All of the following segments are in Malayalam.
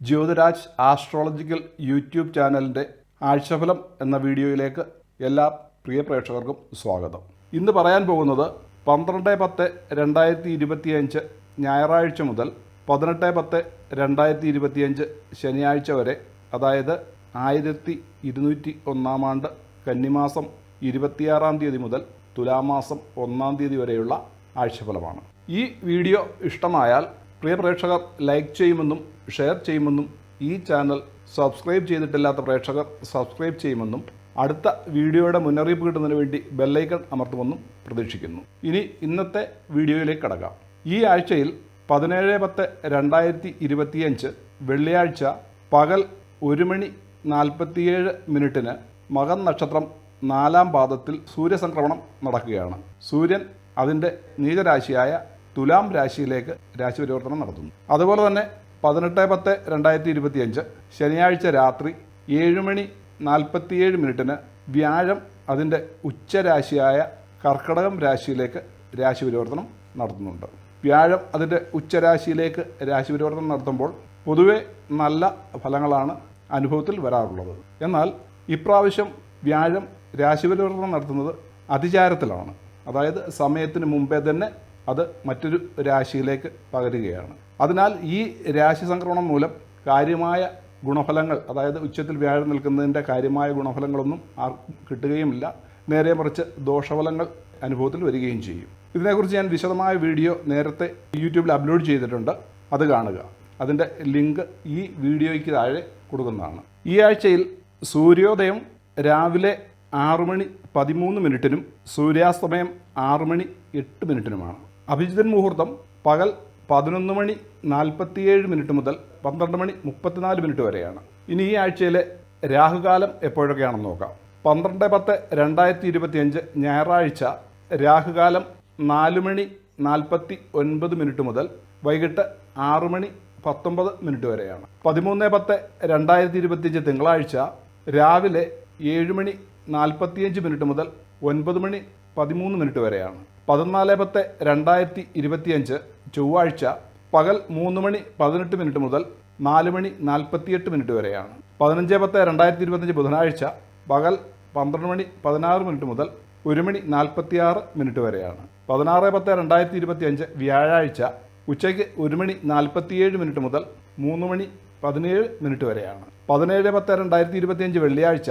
ജ്യോതിരാജ് ആസ്ട്രോളജിക്കൽ യൂട്യൂബ് ചാനലിന്റെ ആഴ്ചഫലം എന്ന വീഡിയോയിലേക്ക് എല്ലാ പ്രിയ പ്രേക്ഷകർക്കും സ്വാഗതം. ഇന്ന് പറയാൻ പോകുന്നത് പന്ത്രണ്ട് പത്ത് രണ്ടായിരത്തി ഇരുപത്തിയഞ്ച് ഞായറാഴ്ച മുതൽ പതിനെട്ട് പത്ത് രണ്ടായിരത്തി ഇരുപത്തിയഞ്ച് ശനിയാഴ്ച വരെ അതായത് ആയിരത്തി ഇരുന്നൂറ്റി ഒന്നാം ആണ്ട് കന്നിമാസം ഇരുപത്തിയാറാം തീയതി മുതൽ തുലാമാസം ഒന്നാം തീയതി വരെയുള്ള ആഴ്ചഫലമാണ്. ഈ വീഡിയോ ഇഷ്ടമായാൽ പ്രിയ പ്രേക്ഷകർ ലൈക്ക് ചെയ്യുമെന്നും ഷെയർ ചെയ്യുമെന്നും ഈ ചാനൽ സബ്സ്ക്രൈബ് ചെയ്തിട്ടില്ലാത്ത പ്രേക്ഷകർ സബ്സ്ക്രൈബ് ചെയ്യുമെന്നും അടുത്ത വീഡിയോയുടെ മുന്നറിയിപ്പ് കിട്ടുന്നതിന് വേണ്ടി ബെല്ലൈക്കൺ അമർത്തുമെന്നും പ്രതീക്ഷിക്കുന്നു. ഇനി ഇന്നത്തെ വീഡിയോയിലേക്ക് കടക്കാം. ഈ ആഴ്ചയിൽ പതിനേഴ് പത്ത് രണ്ടായിരത്തി ഇരുപത്തിയഞ്ച് വെള്ളിയാഴ്ച പകൽ ഒരു മണി നാൽപ്പത്തിയേഴ് മിനിറ്റിന് മകൻ നക്ഷത്രം നാലാം പാദത്തിൽ സൂര്യസംക്രമണം നടക്കുകയാണ്. സൂര്യൻ അതിന്റെ നീചരാശിയായ തുലാം രാശിയിലേക്ക് രാശി പരിവർത്തനം നടത്തുന്നു. അതുപോലെ തന്നെ പതിനെട്ട് പത്ത് രണ്ടായിരത്തി ഇരുപത്തിയഞ്ച് ശനിയാഴ്ച രാത്രി ഏഴ് മണി നാൽപ്പത്തിയേഴ് മിനിറ്റിന് വ്യാഴം അതിന്റെ ഉച്ചരാശിയായ കർക്കടകം രാശിയിലേക്ക് രാശി പരിവർത്തനം നടത്തുന്നുണ്ട്. വ്യാഴം അതിന്റെ ഉച്ചരാശിയിലേക്ക് രാശി പരിവർത്തനം നടത്തുമ്പോൾ പൊതുവെ നല്ല ഫലങ്ങളാണ് അനുഭവത്തിൽ വരാറുള്ളത്. എന്നാൽ ഇപ്രാവശ്യം വ്യാഴം രാശി പരിവർത്തനം നടത്തുന്നത് അതിചാരത്തിലാണ്. അതായത് സമയത്തിന് മുമ്പേ തന്നെ അത് മറ്റൊരു രാശിയിലേക്ക് പകരുകയാണ്. അതിനാൽ ഈ രാശി സംക്രമണം മൂലം കാര്യമായ ഗുണഫലങ്ങൾ അതായത് ഉച്ചത്തിൽ വ്യാഴം നിൽക്കുന്നതിന്റെ കാര്യമായ ഗുണഫലങ്ങളൊന്നും ആർക്കും കിട്ടുകയുമില്ല. നേരെ മറിച്ച് ദോഷഫലങ്ങൾ അനുഭവത്തിൽ വരികയും ചെയ്യും. ഇതിനെക്കുറിച്ച് ഞാൻ വിശദമായ വീഡിയോ നേരത്തെ യൂട്യൂബിൽ അപ്ലോഡ് ചെയ്തിട്ടുണ്ട്. അത് കാണുക. അതിന്റെ ലിങ്ക് ഈ വീഡിയോയ്ക്ക് താഴെ കൊടുക്കുന്നതാണ്. ഈ ആഴ്ചയിൽ സൂര്യോദയം രാവിലെ ആറു മണി പതിമൂന്ന് മിനിറ്റിനും സൂര്യാസ്തമയം ആറു മണി എട്ട് മിനിറ്റിനുമാണ്. അഭിജിതൻ മുഹൂർത്തം പകൽ പതിനൊന്ന് മണി നാൽപ്പത്തിയേഴ് മിനിറ്റ് മുതൽ പന്ത്രണ്ട് മണി മുപ്പത്തിനാല് മിനിറ്റ് വരെയാണ്. ഇനി ഈ ആഴ്ചയിലെ രാഹുകാലം എപ്പോഴൊക്കെയാണെന്ന് നോക്കാം. പന്ത്രണ്ട് പത്ത് രണ്ടായിരത്തി ഇരുപത്തിയഞ്ച് ഞായറാഴ്ച രാഹുകാലം നാല് മണി നാൽപ്പത്തി ഒൻപത് മിനിറ്റ് മുതൽ വൈകിട്ട് ആറ് മണി പത്തൊമ്പത് മിനിറ്റ് വരെയാണ്. പതിമൂന്ന് പത്ത് രണ്ടായിരത്തി ഇരുപത്തിയഞ്ച് തിങ്കളാഴ്ച രാവിലെ ഏഴ് മണി നാൽപ്പത്തിയഞ്ച് മിനിറ്റ് മുതൽ ഒൻപത് മണി പതിമൂന്ന് മിനിറ്റ് വരെയാണ്. പതിനാല് പത്ത് രണ്ടായിരത്തി ഇരുപത്തിയഞ്ച് ചൊവ്വാഴ്ച പകൽ മൂന്ന് മണി പതിനെട്ട് മിനിറ്റ് മുതൽ നാല് മണി നാൽപ്പത്തിയെട്ട് മിനിറ്റ് വരെയാണ്. പതിനഞ്ച് പത്ത് രണ്ടായിരത്തി ഇരുപത്തഞ്ച് ബുധനാഴ്ച പകൽ പന്ത്രണ്ട് മണി പതിനാറ് മിനിറ്റ് മുതൽ ഒരു മണി നാൽപ്പത്തിയാറ് മിനിറ്റ് വരെയാണ്. പതിനാറ് പത്ത് രണ്ടായിരത്തി ഇരുപത്തി അഞ്ച് വ്യാഴാഴ്ച ഉച്ചയ്ക്ക് ഒരു മണി നാൽപ്പത്തിയേഴ് മിനിറ്റ് മുതൽ മൂന്ന് മണി പതിനേഴ് മിനിറ്റ് വരെയാണ്. പതിനേഴ് പത്ത് രണ്ടായിരത്തി ഇരുപത്തിയഞ്ച് വെള്ളിയാഴ്ച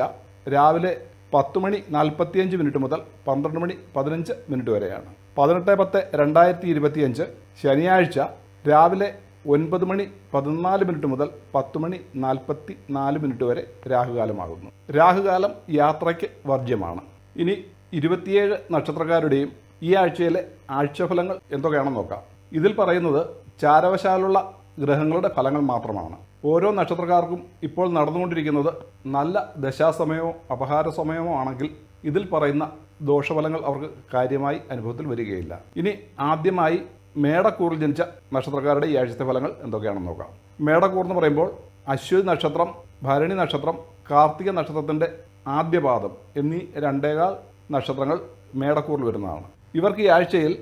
രാവിലെ പത്ത് മണി നാൽപ്പത്തിയഞ്ച് മിനിറ്റ് മുതൽ പന്ത്രണ്ട് മണി പതിനഞ്ച് മിനിറ്റ് വരെയാണ്. പതിനെട്ട് പത്ത് രണ്ടായിരത്തി ഇരുപത്തിയഞ്ച് ശനിയാഴ്ച രാവിലെ ഒൻപത് മണി പതിനാല് മിനിറ്റ് മുതൽ പത്ത് മണി നാൽപ്പത്തി നാല് മിനിറ്റ് വരെ രാഹുകാലമാകുന്നു. രാഹുകാലം യാത്രയ്ക്ക് വർജ്യമാണ്. ഇനി ഇരുപത്തിയേഴ് നക്ഷത്രക്കാരുടെയും ഈ ആഴ്ചയിലെ ആഴ്ചഫലങ്ങൾ എന്തൊക്കെയാണെന്ന് നോക്കാം. ഇതിൽ പറയുന്നത് ചാരവശാലുള്ള ഗ്രഹങ്ങളുടെ ഫലങ്ങൾ മാത്രമാണ്. ഓരോ നക്ഷത്രക്കാർക്കും ഇപ്പോൾ നടന്നുകൊണ്ടിരിക്കുന്നത് നല്ല ദശാസമയമോ അപഹാര സമയമോ ആണെങ്കിൽ ഇതിൽ പറയുന്ന ദോഷഫലങ്ങൾ അവർക്ക് കാര്യമായി അനുഭവത്തിൽ വരികയില്ല. ഇനി ആദ്യമായി മേടക്കൂറിൽ ജനിച്ച നക്ഷത്രക്കാരുടെ ഈ ആഴ്ചത്തെ ഫലങ്ങൾ എന്തൊക്കെയാണെന്ന് നോക്കാം. മേടക്കൂർ എന്ന് പറയുമ്പോൾ അശ്വതി നക്ഷത്രം ഭരണി നക്ഷത്രം കാർത്തിക നക്ഷത്രത്തിന്റെ ആദ്യപാദം എന്നീ രണ്ടേകാൽ നക്ഷത്രങ്ങൾ മേടക്കൂറിൽ വരുന്നതാണ്. ഇവർക്ക് ഈ ആഴ്ചയിൽ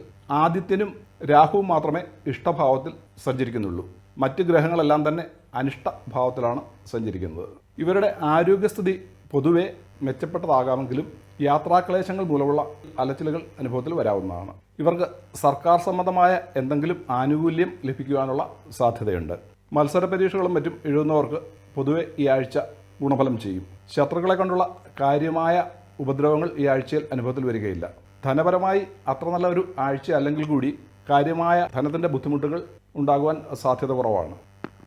ആദിത്യനും രാഹുവും മാത്രമേ ഇഷ്ടഭാവത്തിൽ സഞ്ചരിക്കുന്നുള്ളൂ. മറ്റ് ഗ്രഹങ്ങളെല്ലാം തന്നെ അനിഷ്ട ഭാവത്തിലാണ് സഞ്ചരിക്കുന്നത്. ഇവരുടെ ആരോഗ്യസ്ഥിതി പൊതുവെ മെച്ചപ്പെട്ടതാകാമെങ്കിലും യാത്രാക്ലേശങ്ങൾ മൂലമുള്ള അലച്ചിലുകൾ അനുഭവത്തിൽ വരാവുന്നതാണ്. ഇവർക്ക് സർക്കാർ സംബന്ധമായ എന്തെങ്കിലും ആനുകൂല്യം ലഭിക്കുവാനുള്ള സാധ്യതയുണ്ട്. മത്സര പരീക്ഷകളും മറ്റും എഴുതുന്നവർക്ക് പൊതുവെ ഈ ആഴ്ച ഗുണഫലം ചെയ്യും. ശത്രുക്കളെ കൊണ്ടുള്ള കാര്യമായ ഉപദ്രവങ്ങൾ ഈ ആഴ്ചയിൽ അനുഭവത്തിൽ വരികയില്ല. ധനപരമായി അത്ര നല്ല ഒരു ആഴ്ച അല്ലെങ്കിൽ കൂടി കാര്യമായ ധനത്തിന്റെ ബുദ്ധിമുട്ടുകൾ ഉണ്ടാകുവാൻ സാധ്യത കുറവാണ്.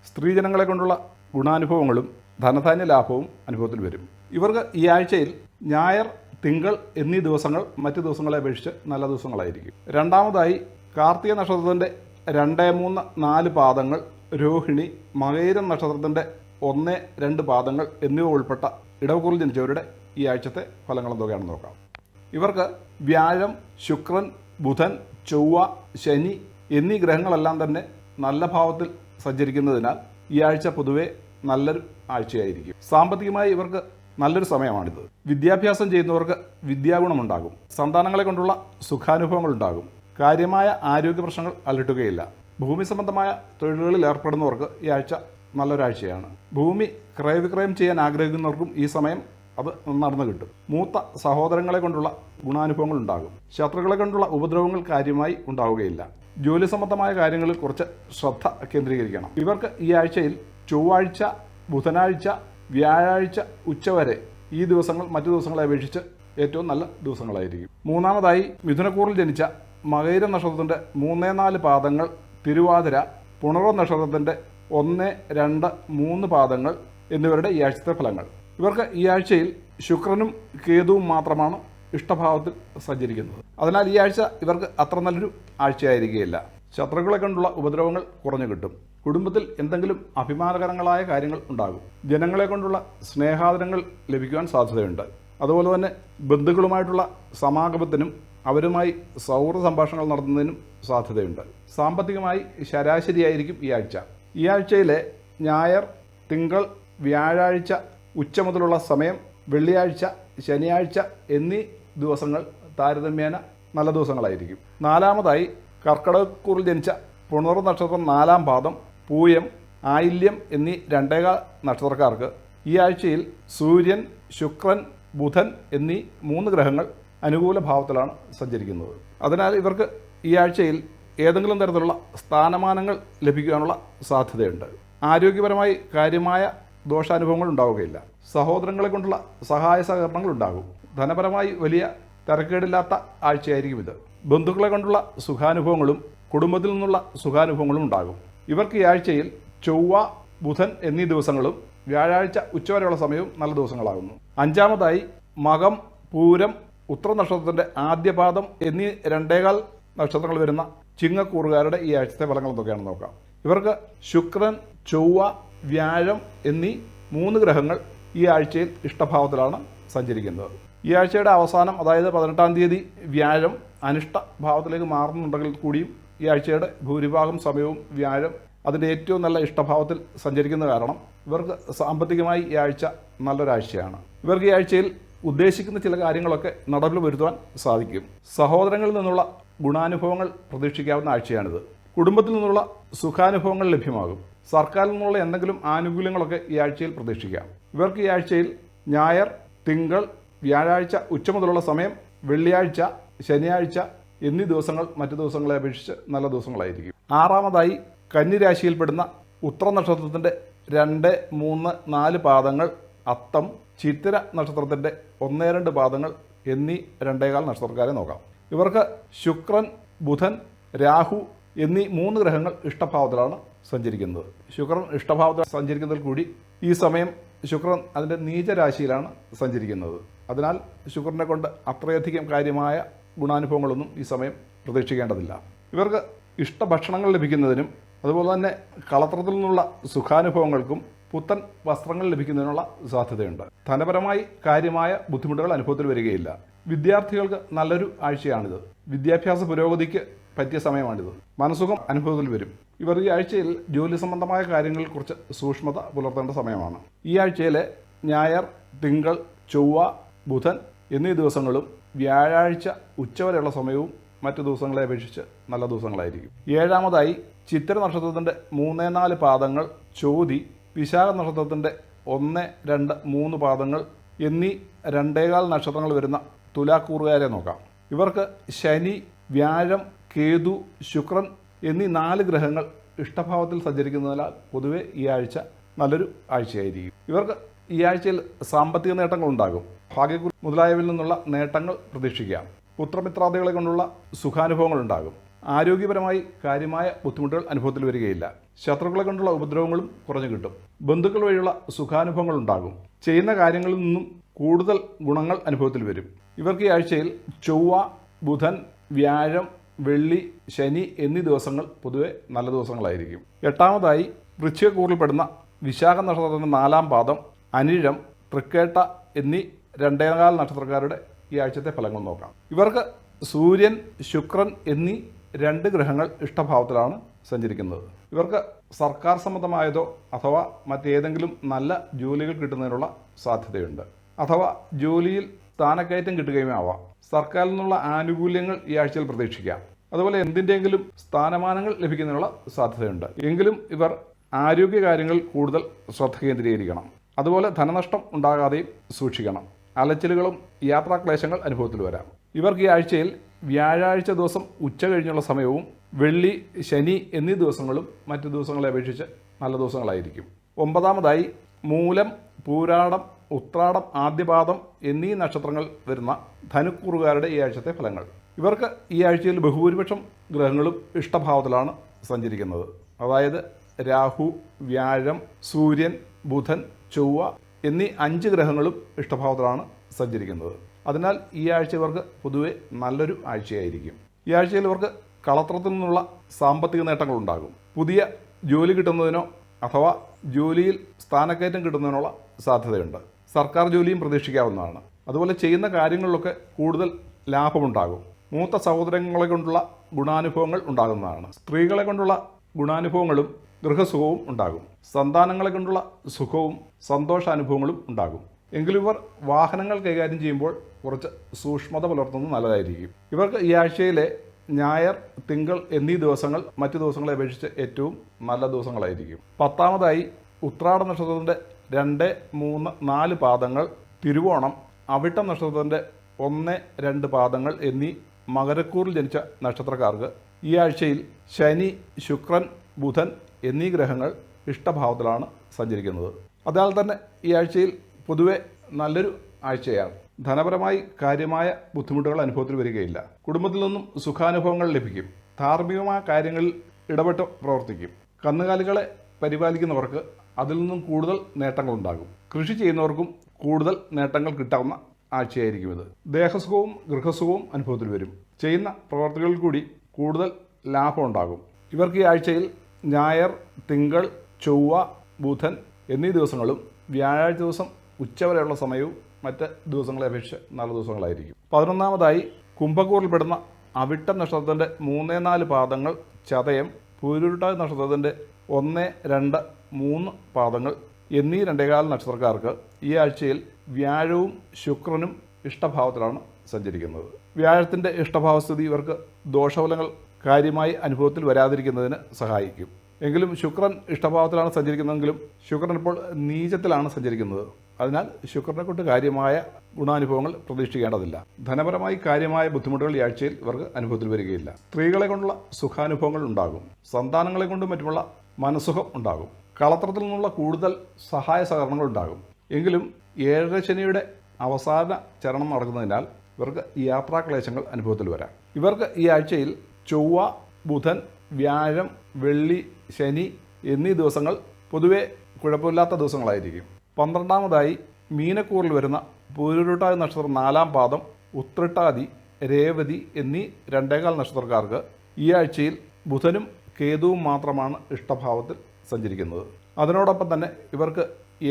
സ്ത്രീജനങ്ങളെ കൊണ്ടുള്ള ഗുണാനുഭവങ്ങളും ധനധാന്യ ലാഭവും അനുഭവത്തിൽ വരും. ഇവർക്ക് ഈ ആഴ്ചയിൽ ഞായർ തിങ്കൾ എന്നീ ദിവസങ്ങൾ മറ്റ് ദിവസങ്ങളെ അപേക്ഷിച്ച് നല്ല ദിവസങ്ങളായിരിക്കും. രണ്ടാമതായി കാർത്തിക നക്ഷത്രത്തിന്റെ രണ്ട് മൂന്ന് നാല് പാദങ്ങൾ രോഹിണി മകയിരം നക്ഷത്രത്തിന്റെ ഒന്ന് രണ്ട് പാദങ്ങൾ എന്നിവ ഉൾപ്പെട്ട ഇടവക്കൂറിൽ ജനിച്ചവരുടെ ഈ ആഴ്ചത്തെ ഫലങ്ങൾ എന്തൊക്കെയാണെന്ന് നോക്കാം. ഇവർക്ക് വ്യാഴം ശുക്രൻ ബുധൻ ചൊവ്വ ശനി എന്നീ ഗ്രഹങ്ങളെല്ലാം തന്നെ നല്ല ഭാവത്തിൽ സഞ്ചരിക്കുന്നതിനാൽ ഈ ആഴ്ച പൊതുവെ നല്ലൊരു ആഴ്ചയായിരിക്കും. സാമ്പത്തികമായി ഇവർക്ക് നല്ലൊരു സമയമാണിത്. വിദ്യാഭ്യാസം ചെയ്യുന്നവർക്ക് വിദ്യാഗുണമുണ്ടാകും. സന്താനങ്ങളെ കൊണ്ടുള്ള സുഖാനുഭവങ്ങൾ ഉണ്ടാകും. കാര്യമായ ആരോഗ്യ പ്രശ്നങ്ങൾ അലട്ടുകയില്ല. ഭൂമി സംബന്ധമായ തൊഴിലുകളിൽ ഏർപ്പെടുന്നവർക്ക് ഈ ആഴ്ച നല്ലൊരാഴ്ചയാണ്. ഭൂമി ക്രയവിക്രയം ചെയ്യാൻ ആഗ്രഹിക്കുന്നവർക്കും ഈ സമയം അത് നടന്നു കിട്ടും. മൂത്ത സഹോദരങ്ങളെ കൊണ്ടുള്ള ഗുണാനുഭവങ്ങൾ ഉണ്ടാകും. ശത്രുക്കളെ കൊണ്ടുള്ള ഉപദ്രവങ്ങൾ കാര്യമായി ഉണ്ടാവുകയില്ല. ജോലി സംബന്ധമായ കാര്യങ്ങളിൽ കുറച്ച് ശ്രദ്ധ കേന്ദ്രീകരിക്കണം. ഇവർക്ക് ഈ ആഴ്ചയിൽ ചൊവ്വാഴ്ച ബുധനാഴ്ച വ്യാഴാഴ്ച ഉച്ചവരെ ഈ ദിവസങ്ങൾ മറ്റു ദിവസങ്ങളെ അപേക്ഷിച്ച് ഏറ്റവും നല്ല ദിവസങ്ങളായിരിക്കും. മൂന്നാമതായി മിഥുനക്കൂറിൽ ജനിച്ച മകൈര നക്ഷത്രത്തിന്റെ മൂന്നേ നാല് പാദങ്ങൾ തിരുവാതിര പുണർവ നക്ഷത്രത്തിന്റെ ഒന്ന് രണ്ട് മൂന്ന് പാദങ്ങൾ എന്നിവരുടെ ഈ ആഴ്ചത്തെ ഫലങ്ങൾ. ഇവർക്ക് ഈ ആഴ്ചയിൽ ശുക്രനും കേതുവും മാത്രമാണ് ഇഷ്ടഭാവത്തിൽ സഞ്ചരിക്കുന്നത്. അതിനാൽ ഈ ആഴ്ച ഇവർക്ക് അത്ര നല്ലൊരു ആഴ്ചയായിരിക്കുകയില്ല. ശത്രുക്കളെ കൊണ്ടുള്ള ഉപദ്രവങ്ങൾ കുറഞ്ഞു കിട്ടും. കുടുംബത്തിൽ എന്തെങ്കിലും അഭിമാനകരങ്ങളായ കാര്യങ്ങൾ ഉണ്ടാകും. ജനങ്ങളെ കൊണ്ടുള്ള സ്നേഹാദരങ്ങൾ ലഭിക്കുവാൻ സാധ്യതയുണ്ട്. അതുപോലെ തന്നെ ബന്ധുക്കളുമായിട്ടുള്ള സമാഗമത്തിനും അവരുമായി സൗഹൃദ സംഭാഷണങ്ങൾ നടത്തുന്നതിനും സാധ്യതയുണ്ട്. സാമ്പത്തികമായി ശരാശരിയായിരിക്കും ഈ ആഴ്ച. ഈ ആഴ്ചയിലെ ഞായർ തിങ്കൾ വ്യാഴാഴ്ച ഉച്ച മുതലുള്ള സമയം വെള്ളിയാഴ്ച ശനിയാഴ്ച എന്നീ ദിവസങ്ങൾ താരതമ്യേന നല്ല ദിവസങ്ങളായിരിക്കും. നാലാമതായി കർക്കിടകക്കൂറിൽ ജനിച്ച പുണർ നക്ഷത്രം നാലാം പാദം പൂയം ആയില്യം എന്നീ രണ്ടേകാൽ നക്ഷത്രക്കാർക്ക് ഈ ആഴ്ചയിൽ സൂര്യൻ ശുക്രൻ ബുധൻ എന്നീ മൂന്ന് ഗ്രഹങ്ങൾ അനുകൂല ഭാവത്തിലാണ് സഞ്ചരിക്കുന്നത്. അതിനാൽ ഇവർക്ക് ഈ ആഴ്ചയിൽ ഏതെങ്കിലും തരത്തിലുള്ള സ്ഥാനമാനങ്ങൾ ലഭിക്കാനുള്ള സാധ്യതയുണ്ട്. ആരോഗ്യപരമായി കാര്യമായ ദോഷാനുഭവങ്ങൾ ഉണ്ടാവുകയില്ല സഹോദരങ്ങളെ കൊണ്ടുള്ള സഹായ സഹകരണങ്ങൾ ഉണ്ടാകും ധനപരമായി വലിയ തിരക്കേടില്ലാത്ത ആഴ്ചയായിരിക്കും ഇത്. ബന്ധുക്കളെ കൊണ്ടുള്ള സുഖാനുഭവങ്ങളും കുടുംബത്തിൽ നിന്നുള്ള സുഖാനുഭവങ്ങളും ഉണ്ടാകും. ഇവർക്ക് ഈ ആഴ്ചയിൽ ചൊവ്വ ബുധൻ എന്നീ ദിവസങ്ങളും വ്യാഴാഴ്ച ഉച്ചവരെയുള്ള സമയവും നല്ല ദിവസങ്ങളാകുന്നു. അഞ്ചാമതായി മകം പൂരം ഉത്തര നക്ഷത്രത്തിന്റെ ആദ്യപാദം എന്നീ രണ്ടേകാൽ നക്ഷത്രങ്ങൾ വരുന്ന ചിങ്ങക്കൂറുകാരുടെ ഈ ആഴ്ചത്തെ ഫലങ്ങൾ എന്തൊക്കെയാണെന്ന് നോക്കാം. ഇവർക്ക് ശുക്രൻ ചൊവ്വ വ്യാഴം എന്നീ മൂന്ന് ഗ്രഹങ്ങൾ ഈ ആഴ്ചയിൽ ഇഷ്ടഭാവത്തിലാണ് സഞ്ചരിക്കുന്നത്. ഈ ആഴ്ചയുടെ അവസാനം അതായത് പതിനെട്ടാം തീയതി വ്യാഴം അനിഷ്ട ഭാവത്തിലേക്ക് മാറുന്നുണ്ടെങ്കിൽ കൂടിയും ഈ ആഴ്ചയുടെ ഭൂരിഭാഗം സമയവും വ്യാഴം അതിന്റെ ഏറ്റവും നല്ല ഇഷ്ടഭാവത്തിൽ സഞ്ചരിക്കുന്ന കാരണം ഇവർക്ക് സാമ്പത്തികമായി ഈ ആഴ്ച നല്ലൊരാഴ്ചയാണ്. ഇവർക്ക് ഈ ആഴ്ചയിൽ ഉദ്ദേശിക്കുന്ന ചില കാര്യങ്ങളൊക്കെ നടപ്പിൽ വരുത്തുവാൻ സാധിക്കും. സഹോദരങ്ങളിൽ നിന്നുള്ള ഗുണാനുഭവങ്ങൾ പ്രതീക്ഷിക്കാവുന്ന ആഴ്ചയാണിത്. കുടുംബത്തിൽ നിന്നുള്ള സുഖാനുഭവങ്ങൾ ലഭ്യമാകും. സർക്കാരിൽ നിന്നുള്ള എന്തെങ്കിലും ആനുകൂല്യങ്ങളൊക്കെ ഈ ആഴ്ചയിൽ പ്രതീക്ഷിക്കാം. ഇവർക്ക് ഈ ആഴ്ചയിൽ ഞായർ തിങ്കൾ വ്യാഴാഴ്ച ഉച്ച മുതലുള്ള സമയം വെള്ളിയാഴ്ച ശനിയാഴ്ച എന്നീ ദിവസങ്ങൾ മറ്റു ദിവസങ്ങളെ അപേക്ഷിച്ച് നല്ല ദിവസങ്ങളായിരിക്കും. ആറാമതായി കന്നിരാശിയിൽപ്പെടുന്ന ഉത്തര നക്ഷത്രത്തിന്റെ രണ്ട് മൂന്ന് നാല് പാദങ്ങൾ അത്തം ചിത്തിര നക്ഷത്രത്തിന്റെ ഒന്നേ രണ്ട് പാദങ്ങൾ എന്നീ രണ്ടേകാൽ നക്ഷത്രക്കാരെ നോക്കാം. ഇവർക്ക് ശുക്രൻ ബുധൻ രാഹു എന്നീ മൂന്ന് ഗ്രഹങ്ങൾ ഇഷ്ടഭാവത്തിലാണ് സഞ്ചരിക്കുന്നത്. ശുക്രൻ ഇഷ്ടഭാവത്തിൽ സഞ്ചരിക്കുന്നതിൽ കൂടി ഈ സമയം ശുക്രൻ അതിന്റെ നീചരാശിയിലാണ് സഞ്ചരിക്കുന്നത്. അതിനാൽ ശുക്രനെ കൊണ്ട് അത്രയധികം കാര്യമായ ഗുണാനുഭവങ്ങളൊന്നും ഈ സമയം പ്രതീക്ഷിക്കേണ്ടതില്ല. ഇവർക്ക് ഇഷ്ടഭക്ഷണങ്ങൾ ലഭിക്കുന്നതിനും അതുപോലെ തന്നെ കളത്രത്തിൽ നിന്നുള്ള സുഖാനുഭവങ്ങൾക്കും പുത്തൻ വസ്ത്രങ്ങൾ ലഭിക്കുന്നതിനുള്ള സാധ്യതയുണ്ട്. ധനപരമായി കാര്യമായ ബുദ്ധിമുട്ടുകൾ അനുഭവത്തിൽ വരികയില്ല. വിദ്യാർത്ഥികൾക്ക് നല്ലൊരു ആഴ്ചയാണിത്. വിദ്യാഭ്യാസ പുരോഗതിക്ക് പറ്റിയ സമയമാണിത്. മനസുഖം അനുഭവത്തിൽ വരും. ഇവർ ഈ ആഴ്ചയിൽ ജോലി സംബന്ധമായ കാര്യങ്ങളിൽ കുറിച്ച് സൂക്ഷ്മത പുലർത്തേണ്ട സമയമാണ്. ഈ ആഴ്ചയിലെ ഞായർ തിങ്കൾ ചൊവ്വ ബുധൻ എന്നീ ദിവസങ്ങളും വ്യാഴാഴ്ച ഉച്ചവരെയുള്ള സമയവും മറ്റു ദിവസങ്ങളെ അപേക്ഷിച്ച് നല്ല ദിവസങ്ങളായിരിക്കും. ഏഴാമതായി ചിത്ര നക്ഷത്രത്തിന്റെ മൂന്നേ നാല് പാദങ്ങൾ ചോതി വിശാഖ നക്ഷത്രത്തിന്റെ ഒന്ന് രണ്ട് മൂന്ന് പാദങ്ങൾ എന്നീ രണ്ടേകാൽ നക്ഷത്രങ്ങൾ വരുന്ന തുലാക്കൂറുകാരെ നോക്കാം. ഇവർക്ക് ശനി വ്യാഴം കേതു ശുക്രൻ എന്നീ നാല് ഗ്രഹങ്ങൾ ഇഷ്ടഭാവത്തിൽ സഞ്ചരിക്കുന്നതിനാൽ പൊതുവെ ഈ ആഴ്ച നല്ലൊരു ആഴ്ചയായിരിക്കും. ഇവർക്ക് ഈ ആഴ്ചയിൽ സാമ്പത്തിക നേട്ടങ്ങൾ ഉണ്ടാകും. ഭാഗ്യക്കുറി മുതലായവയിൽ നിന്നുള്ള നേട്ടങ്ങൾ പ്രതീക്ഷിക്കാം. പുത്രമിത്രാദികളെ കൊണ്ടുള്ള സുഖാനുഭവങ്ങൾ ഉണ്ടാകും. ആരോഗ്യപരമായി കാര്യമായ ബുദ്ധിമുട്ടുകൾ അനുഭവത്തിൽ വരികയില്ല. ശത്രുക്കളെ കൊണ്ടുള്ള ഉപദ്രവങ്ങളും കുറഞ്ഞു കിട്ടും. ബന്ധുക്കൾ വഴിയുള്ള സുഖാനുഭവങ്ങൾ ഉണ്ടാകും. ചെയ്യുന്ന കാര്യങ്ങളിൽ നിന്നും കൂടുതൽ ഗുണങ്ങൾ അനുഭവത്തിൽ വരും. ഇവർക്ക് ഈ ആഴ്ചയിൽ ചൊവ്വ ബുധൻ വ്യാഴം വെള്ളി ശനി എന്നീ ദിവസങ്ങൾ പൊതുവെ നല്ല ദിവസങ്ങളായിരിക്കും. എട്ടാമതായി വൃശ്ചികക്കൂറിൽപ്പെടുന്ന വിശാഖ നക്ഷത്രത്തിന്റെ നാലാം പാദം അനിഴം തൃക്കേട്ട എന്നീ രണ്ടേകാൽ നക്ഷത്രക്കാരുടെ ഈ ആഴ്ചത്തെ ഫലങ്ങൾ നോക്കാം. ഇവർക്ക് സൂര്യൻ ശുക്രൻ എന്നീ രണ്ട് ഗ്രഹങ്ങൾ ഇഷ്ടഭാവത്തിലാണ് സഞ്ചരിക്കുന്നത്. ഇവർക്ക് സർക്കാർ സംബന്ധമായതോ അഥവാ മറ്റേതെങ്കിലും നല്ല ജോലികൾ കിട്ടുന്നതിനുള്ള സാധ്യതയുണ്ട്. അഥവാ ജോലിയിൽ സ്ഥാനക്കയറ്റം കിട്ടുകയും ആവാം സർക്കാരിൽ നിന്നുള്ള ആനുകൂല്യങ്ങൾ ഈ ആഴ്ചയിൽ പ്രതീക്ഷിക്കാം. അതുപോലെ എന്തിന്റെയെങ്കിലും സ്ഥാനമാനങ്ങൾ ലഭിക്കുന്നതിനുള്ള സാധ്യതയുണ്ട്. എങ്കിലും ഇവർ ആരോഗ്യ കാര്യങ്ങൾ കൂടുതൽ ശ്രദ്ധ കേന്ദ്രീകരിക്കണം. അതുപോലെ ധനനഷ്ടം ഉണ്ടാകാതെയും സൂക്ഷിക്കണം. അലച്ചിലുകളും യാത്രാക്ലേശങ്ങൾ അനുഭവത്തിൽ വരാം. ഇവർക്ക് ഈ ആഴ്ചയിൽ വ്യാഴാഴ്ച ദിവസം ഉച്ച കഴിഞ്ഞുള്ള സമയവും വെള്ളി ശനി എന്നീ ദിവസങ്ങളും മറ്റു ദിവസങ്ങളെ അപേക്ഷിച്ച് നല്ല ദിവസങ്ങളായിരിക്കും. ഒമ്പതാമതായി മൂലം പൂരാടം ഉത്രാടം ആദ്യപാദം എന്നീ നക്ഷത്രങ്ങൾ വരുന്ന ധനുക്കൂറുകാരുടെ ഈ ആഴ്ചത്തെ ഫലങ്ങൾ. ഇവർക്ക് ഈ ആഴ്ചയിൽ ബഹുഭൂരിപക്ഷം ഗ്രഹങ്ങളും ഇഷ്ടഭാവത്തിലാണ് സഞ്ചരിക്കുന്നത്. അതായത് രാഹു വ്യാഴം സൂര്യൻ ബുധൻ ചൊവ്വ എന്നീ അഞ്ച് ഗ്രഹങ്ങളും ഇഷ്ടഭാവത്തിലാണ് സഞ്ചരിക്കുന്നത്. അതിനാൽ ഈ ആഴ്ച ഇവർക്ക് പൊതുവെ നല്ലൊരു ആഴ്ചയായിരിക്കും. ഈ ആഴ്ചയിൽ ഇവർക്ക് കളത്രത്തിൽ നിന്നുള്ള സാമ്പത്തിക നേട്ടങ്ങളുണ്ടാകും. പുതിയ ജോലി കിട്ടുന്നതിനോ അഥവാ ജോലിയിൽ സ്ഥാനക്കയറ്റം കിട്ടുന്നതിനുള്ള സാധ്യതയുണ്ട്. സർക്കാർ ജോലിയും പ്രതീക്ഷിക്കാവുന്നതാണ്. അതുപോലെ ചെയ്യുന്ന കാര്യങ്ങളിലൊക്കെ കൂടുതൽ ലാഭമുണ്ടാകും. മൂത്ത സഹോദരങ്ങളെ കൊണ്ടുള്ള ഗുണാനുഭവങ്ങൾ ഉണ്ടാകുന്നതാണ്. സ്ത്രീകളെ കൊണ്ടുള്ള ഗുണാനുഭവങ്ങളും ഗൃഹസുഖവും ഉണ്ടാകും. സന്താനങ്ങളെ കൊണ്ടുള്ള സുഖവും സന്തോഷാനുഭവങ്ങളും ഉണ്ടാകും. എങ്കിലും ഇവർ വാഹനങ്ങൾ കൈകാര്യം ചെയ്യുമ്പോൾ കുറച്ച് സൂക്ഷ്മത പുലർത്തുന്നത് നല്ലതായിരിക്കും. ഇവർക്ക് ഈ ആഴ്ചയിലെ ഞായർ തിങ്കൾ എന്നീ ദിവസങ്ങൾ മറ്റു ദിവസങ്ങളെ അപേക്ഷിച്ച് ഏറ്റവും നല്ല ദിവസങ്ങളായിരിക്കും. പത്താമതായി ഉത്രാട നക്ഷത്രത്തിന്റെ രണ്ട് മൂന്ന് നാല് പാദങ്ങൾ തിരുവോണം അവിട്ട നക്ഷത്രത്തിന്റെ ഒന്ന് രണ്ട് പാദങ്ങൾ എന്നീ മകരക്കൂറിൽ ജനിച്ച നക്ഷത്രക്കാർക്ക് ഈ ആഴ്ചയിൽ ശനി ശുക്രൻ ബുധൻ എന്നീ ഗ്രഹങ്ങൾ ഇഷ്ടഭാവത്തിലാണ് സഞ്ചരിക്കുന്നത്. അതിനാൽ തന്നെ ഈ ആഴ്ചയിൽ പൊതുവെ നല്ലൊരു ആഴ്ചയാണ്. ധനപരമായി കാര്യമായ ബുദ്ധിമുട്ടുകൾ അനുഭവത്തിൽ വരികയില്ല. കുടുംബത്തിൽ നിന്നും സുഖാനുഭവങ്ങൾ ലഭിക്കും. ധാർമ്മികമായ കാര്യങ്ങളിൽ ഇടപെട്ട് പ്രവർത്തിക്കും. കന്നുകാലികളെ പരിപാലിക്കുന്നവർക്ക് അതിൽ നിന്നും കൂടുതൽ നേട്ടങ്ങൾ ഉണ്ടാകും കൃഷി ചെയ്യുന്നവർക്കും കൂടുതൽ നേട്ടങ്ങൾ കിട്ടാവുന്ന ആഴ്ചയായിരിക്കും ഇത്. ദേഹസുഖവും ഗൃഹസുഖവും അനുഭവത്തിൽ വരും. ചെയ്യുന്ന പ്രവർത്തികളിൽ കൂടി കൂടുതൽ ലാഭം ഉണ്ടാകും. ഇവർക്ക് ഈ ആഴ്ചയിൽ ഞായർ തിങ്കൾ ചൊവ്വ ബുധൻ എന്നീ ദിവസങ്ങളും വ്യാഴാഴ്ച ദിവസം ഉച്ചവരെയുള്ള സമയവും മറ്റ് ദിവസങ്ങളെ അപേക്ഷിച്ച് നല്ല ദിവസങ്ങളായിരിക്കും. പതിനൊന്നാമതായി കുംഭക്കൂറിൽപ്പെടുന്ന അവിട്ട നക്ഷത്രത്തിന്റെ മൂന്ന് നാല് പാദങ്ങൾ ചതയം പൂരുരുട്ടാതി നക്ഷത്രത്തിന്റെ ഒന്ന് രണ്ട് മൂന്ന് പാദങ്ങൾ എന്നീ രണ്ടേകാൽ നക്ഷത്രക്കാർക്ക് ഈ ആഴ്ചയിൽ വ്യാഴവും ശുക്രനും ഇഷ്ടഭാവത്തിലാണ് സഞ്ചരിക്കുന്നത്. വ്യാഴത്തിന്റെ ഇഷ്ടഭാവസ്ഥിതി ഇവർക്ക് ദോഷഫലങ്ങൾ കാര്യമായി അനുഭവത്തിൽ വരാതിരിക്കുന്നതിന് സഹായിക്കും. എങ്കിലും ശുക്രൻ ഇഷ്ടഭാവത്തിലാണ് സഞ്ചരിക്കുന്നതെങ്കിലും ശുക്രൻ ഇപ്പോൾ നീചത്തിലാണ് സഞ്ചരിക്കുന്നത്. അതിനാൽ ശുക്രനെ കൊണ്ട് കാര്യമായ ഗുണാനുഭവങ്ങൾ പ്രതീക്ഷിക്കേണ്ടതില്ല. ധനപരമായി കാര്യമായ ബുദ്ധിമുട്ടുകൾ ഈ ആഴ്ചയിൽ ഇവർക്ക് അനുഭവത്തിൽ വരികയില്ല. സ്ത്രീകളെ കൊണ്ടുള്ള സുഖാനുഭവങ്ങൾ ഉണ്ടാകും. സന്താനങ്ങളെ കൊണ്ടും മറ്റുമുള്ള മനസുഖം ഉണ്ടാകും. കളത്രത്തിൽ നിന്നുള്ള കൂടുതൽ സഹായ സഹകരണങ്ങൾ ഉണ്ടാകും എങ്കിലും ഏഴര ശനിയുടെ അവസാന ചരണം നടക്കുന്നതിനാൽ ഇവർക്ക് യാത്രാക്ലേശങ്ങൾ അനുഭവത്തിൽ വരാം. ഇവർക്ക് ഈ ആഴ്ചയിൽ ചൊവ്വ ബുധൻ വ്യാഴം വെള്ളി ശനി എന്നീ ദിവസങ്ങൾ പൊതുവെ കുഴപ്പമില്ലാത്ത ദിവസങ്ങളായിരിക്കും. പന്ത്രണ്ടാമതായി മീനക്കൂറിൽ വരുന്ന പൂരുരുട്ടാതി നക്ഷത്രം നാലാം പാദം ഉത്രട്ടാതി രേവതി എന്നീ രണ്ടേകാൽ നക്ഷത്രക്കാർക്ക് ഈ ആഴ്ചയിൽ ബുധനും കേതുവും മാത്രമാണ് ഇഷ്ടഭാവത്തിൽ സഞ്ചരിക്കുന്നത്. അതിനോടൊപ്പം തന്നെ ഇവർക്ക്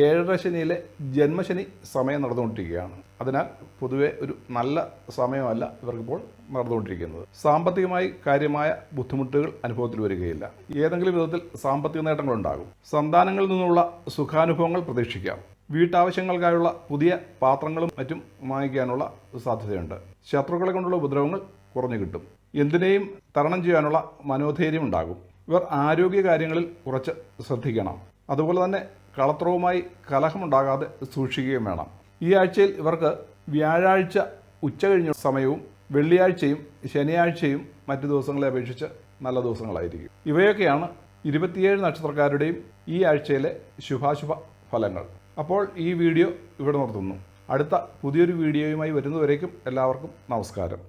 ഏഴര ശനിയിലെ ജന്മശനി സമയം നടന്നുകൊണ്ടിരിക്കുകയാണ്. അതിനാൽ പൊതുവെ ഒരു നല്ല സമയമല്ല ഇവർക്കിപ്പോൾ നടന്നുകൊണ്ടിരിക്കുന്നത്. സാമ്പത്തികമായി കാര്യമായ ബുദ്ധിമുട്ടുകൾ അനുഭവത്തിൽ വരികയില്ല. ഏതെങ്കിലും വിധത്തിൽ സാമ്പത്തിക നേട്ടങ്ങളുണ്ടാകും. സന്താനങ്ങളിൽ നിന്നുള്ള സുഖാനുഭവങ്ങൾ പ്രതീക്ഷിക്കാം. വീട്ടാവശ്യങ്ങൾക്കായുള്ള പുതിയ പാത്രങ്ങളും മറ്റും വാങ്ങിക്കാനുള്ള സാധ്യതയുണ്ട്. ശത്രുക്കളെ കൊണ്ടുള്ള ഉപദ്രവങ്ങൾ കുറഞ്ഞു കിട്ടും. എന്തിനേയും തരണം ചെയ്യാനുള്ള മനോധൈര്യം ഉണ്ടാകും. ഇവർ ആരോഗ്യ കാര്യങ്ങളിൽ കുറച്ച് ശ്രദ്ധിക്കണം. അതുപോലെ തന്നെ കളത്രവുമായി കലഹമുണ്ടാകാതെ സൂക്ഷിക്കുകയും വേണം. ഈ ആഴ്ചയിൽ ഇവർക്ക് വ്യാഴാഴ്ച ഉച്ച കഴിഞ്ഞ സമയവും വെള്ളിയാഴ്ചയും ശനിയാഴ്ചയും മറ്റു ദിവസങ്ങളെ അപേക്ഷിച്ച് നല്ല ദിവസങ്ങളായിരിക്കും. ഇവയൊക്കെയാണ് ഇരുപത്തിയേഴ് നക്ഷത്രക്കാരുടെയും ഈ ആഴ്ചയിലെ ശുഭാശുഭ ഫലങ്ങൾ. അപ്പോൾ ഈ വീഡിയോ ഇവിടെ നിർത്തുന്നു. അടുത്ത പുതിയൊരു വീഡിയോയുമായി വരുന്നവരേക്കും എല്ലാവർക്കും നമസ്കാരം.